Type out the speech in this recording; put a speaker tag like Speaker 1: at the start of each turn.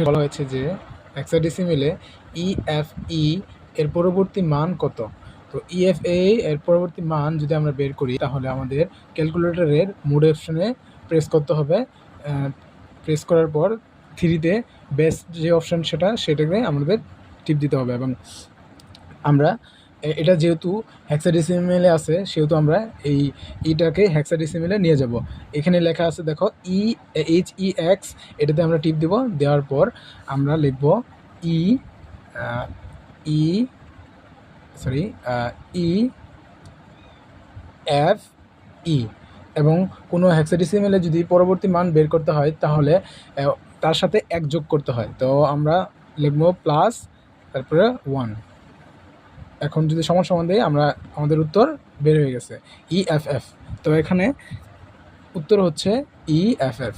Speaker 1: এখানে বলা হয়েছে যে হেক্সাডেসিমেলে ইএফই এর পরবর্তী মান কত? তো ইএফএ এর পরবর্তী মান যদি আমরা বের করি, তাহলে আমাদের ক্যালকুলেটরের মুড অপশনে প্রেস করতে হবে। প্রেস করার পর থ্রিতে বেস্ট যে অপশান সেটা, সেটাকে আমাদের টিপ দিতে হবে এবং আমরা এটা যেহেতু হ্যাক্সাডেসিমেলে আছে, সেহেতু আমরা এই ইটাকে হ্যাক্সাডেসিমেলে নিয়ে যাব। এখানে লেখা আছে, দেখো ই এইচ ই এক্স এটাতে আমরা টিপ দেব, দেওয়ার পর আমরা লিখব ই ই সরি ই এফ ই এবং কোনো হ্যাক্সাডেসিমেলে যদি পরবর্তী মান বের করতে হয়, তাহলে তার সাথে এক যোগ করতে হয়। তো আমরা লিখব প্লাস তারপরে ওয়ান এখন যদি সমান সমান দিই আমরা আমাদের উত্তর বের হয়ে গেছে ই এফ এফ তো এখানে উত্তর হচ্ছে ই এফ এফ